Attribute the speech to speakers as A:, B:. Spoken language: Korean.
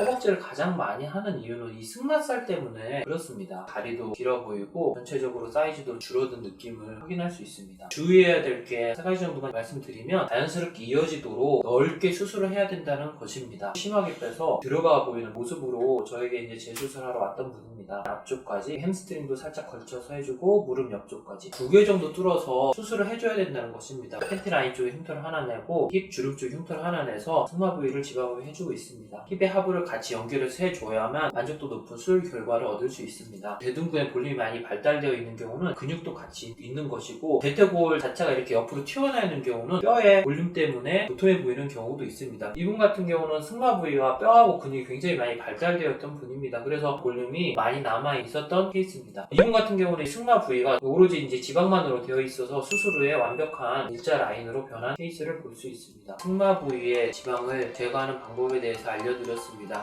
A: 허벅지를 가장 많이 하는 이유는 이 승마살 때문에 그렇습니다. 다리도 길어 보이고 전체적으로 사이즈도 줄어든 느낌을 확인할 수 있습니다. 주의해야 될 게 세 가지 정도만 말씀드리면 자연스럽게 이어지도록 넓게 수술을 해야 된다는 것입니다. 심하게 빼서 들어가 보이는 모습으로 저에게 이제 재수술하러 왔던 분입니다. 앞쪽까지 햄스트링도 살짝 걸쳐서 해주고 무릎 옆쪽까지 두 개 정도 뚫어서 수술을 해줘야 된다는 것입니다. 팬티 라인 쪽에 흉터를 하나 내고 힙 주름 쪽에 흉터를 하나 내서 승마 부위를 지방으로 해주고 있습니다. 힙의 하부를 같이 연결해서 해줘야만 만족도 높은 수술 결과를 얻을 수 있습니다. 대둔근의 볼륨이 많이 발달되어 있는 경우는 근육도 같이 있는 것이고 대퇴골 자체가 이렇게 옆으로 튀어나와 있는 경우는 뼈의 볼륨 때문에 도톰해 보이는 경우도 있습니다. 이분 같은 경우는 승마 부위와 뼈하고 근육이 굉장히 많이 발달되어 있던 분입니다. 그래서 볼륨이 많이 남아 있었던 케이스입니다. 이분 같은 경우는 승마 부위가 오로지 이제 지방만으로 되어 있어서 수술 후에 완벽한 일자 라인으로 변한 케이스를 볼 수 있습니다. 승마 부위의 지방을 제거하는 방법에 대해서 알려드렸습니다.